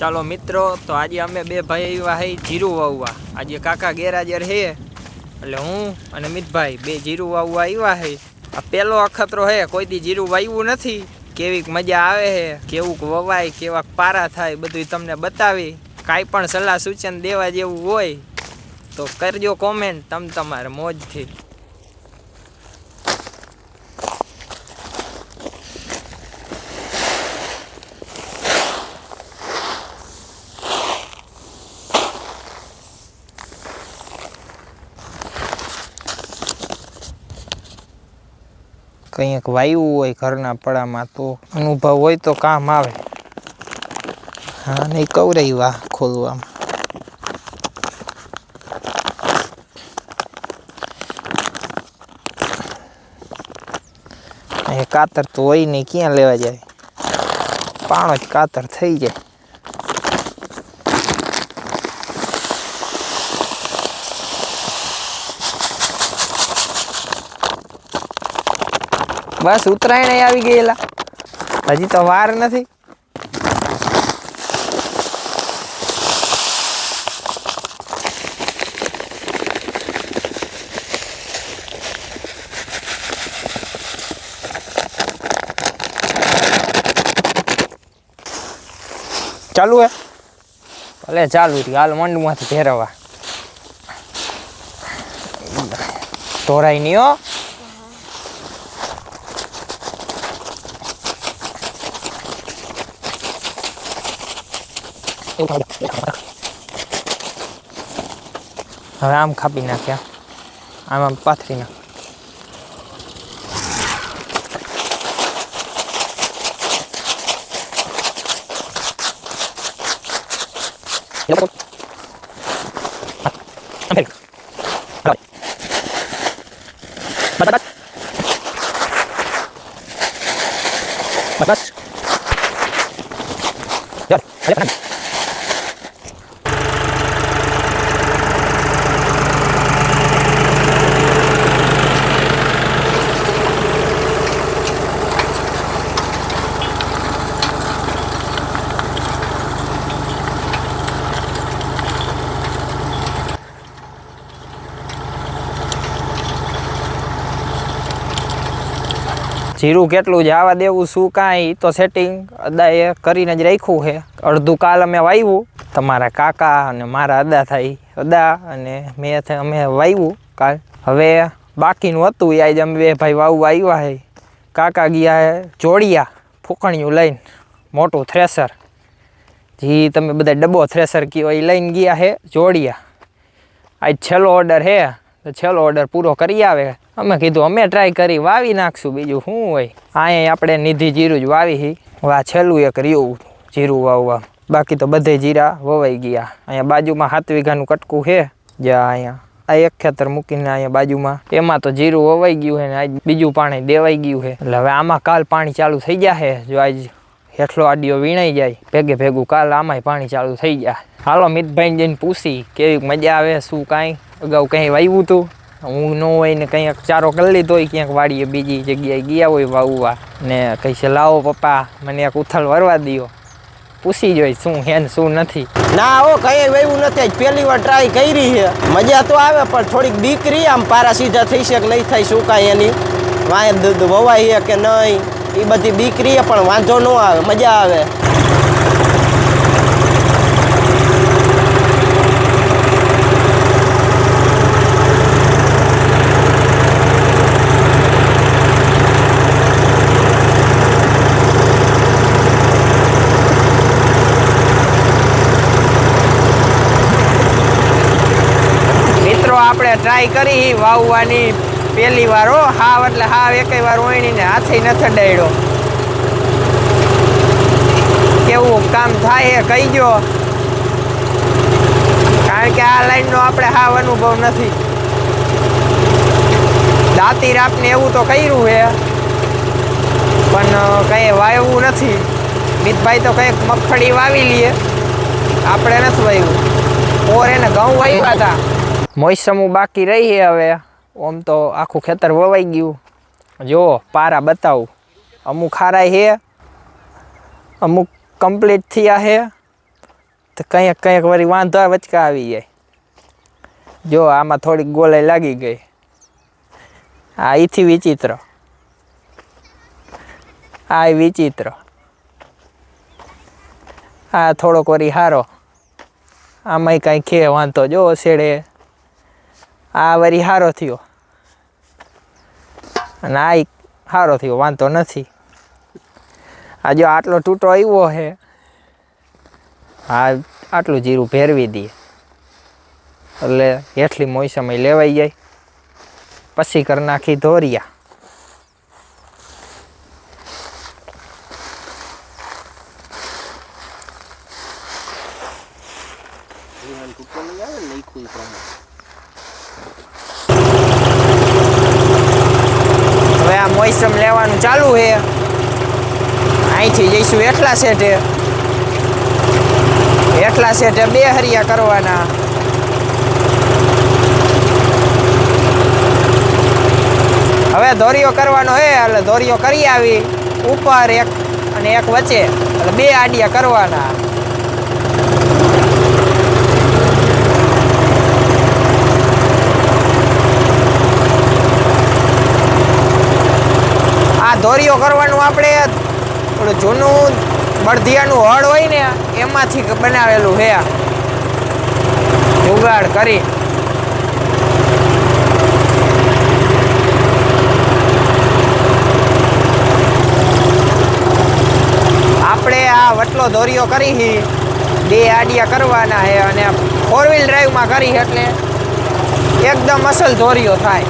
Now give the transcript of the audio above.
ચાલો મિત્રો, તો આજે અમે બે ભાઈ આવ્યા હે જીરું વાવવા. આજે કાકા ગેરહાજર હે. એટલે હું અને મિતભાઈ બે જીરું વાવવા આવ્યા હે. આ પહેલો અખતરો હે કોઈ દી જીરું વાવ્યું નથી. કેવીક મજા આવે હે, કેવુંક વવાય, કેવાક પારા થાય બધું તમને બતાવી. કાંઈ પણ સલાહ સૂચન દેવા જેવું હોય, તો કરજો કોમેન્ટ તમ તમારે મોજથી. કંઈક વાયુ હોય ઘરના પડામાં તો અનુભવ હોય તો કામ આવે. હા નહીં કવરાઈ વાહ ખોલવામાં. કાતર તો હોય નહીં, ક્યાં લેવા જાય? પાણો જ કાતર થઈ જાય. બસ ઉત્તરાયણ આવી ગયેલા. હજી તો વાર નથી. ચાલુ હે? ભલે ચાલુ હતી હાલ મંડમાંથી ફેરવવા. ઢોરાઈ નહીં હો. હવે આમ ખાપી નાખ્યા. આમ આમ પાથરી નાખ. બસ. જીરું કેટલું જવા દેવું શું કાંઈ? તો સેટિંગ અદાએ કરીને જ રાખ્યું છે. અડધું કાલ અમે વાવ્યું તમારા કાકા અને મારા અદા થાય. અદા અને મેં અમે વાવ્યું કાલ. હવે બાકીનું હતું એ આજે અમે બે ભાઈ વાવવા આવ્યા છે. કાકા ગયા હે જોડિયા, ફૂકણિયું લઈને, મોટું થ્રેસર જે, તમે બધા ડબ્બો થ્રેસર કયો એ લઈને ગયા છે જોડિયા. આજ છેલ્લો ઓર્ડર હે તો છેલ્લો ઓર્ડર પૂરો કરી આવે. અમે કીધું, અમે ટ્રાય કરી, વાવી નાખશું બીજું શું હોય? અહીંયા આપણે નિધિ જીરું જ વાવી હી. વા છેલ્લું એક રહ્યું, જીરું વાવવા. બાકી તો બધે જીરા વવાઈ ગયા. અહીંયા બાજુમાં સાત વીઘાનું કટકું છે, જ્યાં અહીંયા આ એક ખેતર મૂકીને અહીંયા બાજુમાં. એમાં તો જીરું વવાઈ ગયું છે ને આજ બીજું પાણી દેવાઈ ગયું છે. એટલે હવે આમાં કાલ પાણી ચાલુ થઈ ગયા છે, જો આજ હેઠલો આડીઓ વીણાઈ જાય. ભેગે ભેગું કાલ આમાંય પાણી ચાલુ થઈ જાય હાલો મિતભાઈ જઈને પૂછી કેવી મજા આવે, શું કાંઈ? અગાઉ કંઈ વાવ્યું હતું હું ન હોય ને કંઈક ચારો કરી લીધો હોય, ક્યાંક વાડીએ બીજી જગ્યાએ ગયા હોય વાવવા. ને કહી છે, લાવો પપ્પા, મને એક ઉથલ વરવા દો પૂછી જોઈ શું હે શું નથી. ના ઓ કઈ વહેવું નથી. જ પહેલી વાર ટ્રાય કરી છે. મજા તો આવે, પણ થોડીક દીકરી આમ પારા સીધા થઈ છે કે નહીં થાય, શું કાંઈ એની? વાંય વવાય છે કે નહીં? એ બધી દીકરી રહીએ પણ વાંધો ન આવે મજા આવે. આપણે ટ્રાય કરી વાવવાની પહેલી વાર, હો, હાવ એટલે હાવ એકેય વાર ઓયણીને હાથે ન ડાયડો કેવું કામ થાય કહી ગયો કારણ કે આ લાઈનનો આપણે હાવ અનુભવ નથી. દાતી આપને એવું તો કર્યું છે પણ કંઈ વાવ્યું નથી. મિતભાઈ તો કંઈક મગફળી વાવી લઈએ આપણે નથી વાવ્યું. ઓર એને ઘઉં વાવ્યા હતા. મોસમું બાકી રહી હવે. આમ તો આખું ખેતર વવાઈ ગયું. જો, પારા બતાવું. અમુક હારાય છે અમુક કમ્પ્લીટ થયા છે તો કંઈક કંઈક વળી વાંધો વચકા આવી જાય. જો, આમાં થોડીક ગોલાઈ લાગી ગઈ. આ એથી વિચિત્ર. આ વિચિત્ર. આ થોડોક વળી હારો. આમાંય કાંઈ ખે વાંધો. જો શેડે આ વળી સારો થયો. અને આ સારો થયો, વાંધો નથી. આ જો આટલો તૂટો આવ્યો છે આ આટલું જીરું ભેરવી દઈએ. એટલે હેઠલી મોસમય લેવાઈ જાય. પછી કરી નાખી ધોરિયા. હવે આ મોસમ લેવાનું ચાલુ છે. અહીંથી જઈશું એટલા સેટે એટલા સેટે બે હરિયા કરવાના. હવે ધોરીઓ કરવાનો હે, એટલે ધોરીઓ કરી આવી. ઉપર એક અને એક વચ્ચે, એટલે બે આડિયા કરવાના. આ દોરીઓ કરવાનું આપણે. ઓલું જૂનું બળધિયાનું હળ હોય ને, એમાંથી બનાવેલું આ. જુગાડ કરી. આપણે આ વટલો દોરીઓ કરી હી. બે આડિયા કરવાના હે અને ફોર વ્હીલ ડ્રાઈવમાં કરી એટલે એકદમ અસલ દોરીઓ થાય.